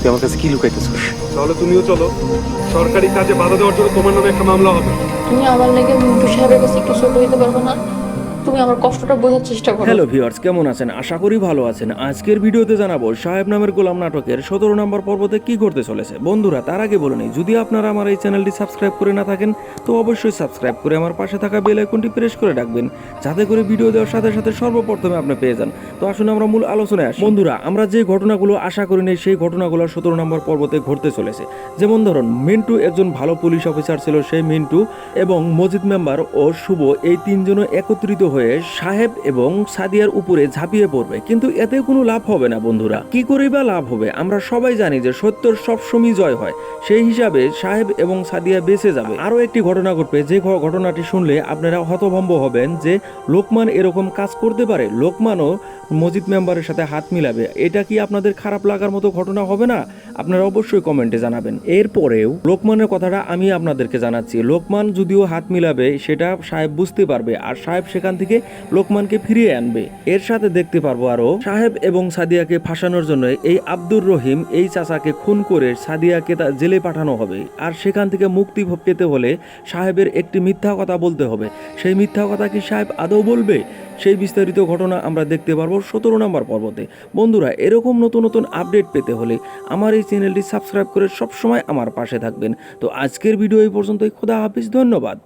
তুই আমার কাছে কি লুকাইতেছিস? তাহলে তুমিও চলো। সরকারি কাজে বাধা দেওয়ার জন্য তোমার নামে একটা মামলা হবে। তুমি আমার লাগে মিন্টু সাহেবের কাছে একটু ছোট হইতে পারবে না? তুমি আমার কষ্টটা বোঝার চেষ্টা করো। হ্যালো ভিউয়ার্স কেমন আছেন? আশা করি ভালো আছেন। আজকের ভিডিওতে জানাব, সাহেব নামের গোলাম নাটকের সতেরো নম্বর পর্বতে কি করতে চলেছে। বন্ধুরা, তার আগে বলে নিই, যদি আপনারা আমার এই চ্যানেলটি সাবস্ক্রাইব করে না থাকেন, তো অবশ্যই সাবস্ক্রাইব করে আমার পাশে থাকা বেল আইকনটি প্রেস করে রাখবেন, যাতে করে ভিডিও দেওয়ার সাথে সাথে সর্বপ্রথমে আপনি পেয়ে যান। তো আসুন আমরা মূল আলোচনায় আসি। বন্ধুরা, আমরা যে ঘটনাগুলো আশা করি নেই, সেই ঘটনাগুলো সতেরো নম্বর পর্বতে ঘটতে চলেছে। যেমন ধরুন, মিন্টু একজন ভালো পুলিশ অফিসার ছিল, সেই মিন্টু এবং মসজিদ মেম্বার ও শুভ, এই তিনজনও একত্রিত হয়ে সাহেব এবং সাদিয়ার উপরে ঝাঁপিয়ে পড়বে। কিন্তু এতে কোনো লাভ হবে না, বন্ধুরা। কি করে বা লাভ হবে? আমরা সবাই জানি যে সত্যর সবসময় জয় হয়। সেই হিসাবে সাহেব এবং সাদিয়া বেঁচে যাবে। আরও একটি ঘটনা ঘটবে। যে ঘটনাটি শুনলে আপনারা হতভম্ব হবেন যে লোকমান এরকম কাজ করতে পারে। লোকমানও মসজিদ মেম্বারের সাথে হাত মিলাবে। এটা কি আপনাদের খারাপ লাগার মতো ঘটনা হবে না? আপনারা অবশ্যই কমেন্টে জানাবেন। এরপরেও লোকমানের কথাটা আমি আপনাদেরকে জানাচ্ছি। লোকমান যদিও হাত মিলাবে, সেটা সাহেব বুঝতে পারবে আর সাহেব সেখান থেকে লোকমানকে ফিরিয়ে আনবে। এর সাথে দেখতে পারব আরও, সাহেব এবং সাদিয়াকে ফাঁসানোর জন্য এই আব্দুর রহিম এই চাচাকে খুন করে সাদিয়াকে তা জেলে পাঠানো হবে। আর সেখান থেকে মুক্তি পেতে হলে সাহেবের একটি মিথ্যা কথা বলতে হবে। সেই মিথ্যা কথা কি সাহেব আদৌ বলবে? সেই বিস্তারিত ঘটনা আমরা দেখতে পারব সতেরো নম্বর পর্বতে। বন্ধুরা, এরকম নতুন নতুন আপডেট পেতে হলে আমার এই চ্যানেলটি সাবস্ক্রাইব করে সবসময় আমার পাশে থাকবেন। তো আজকের ভিডিও এই পর্যন্তই। খোদা হাফিজ, ধন্যবাদ।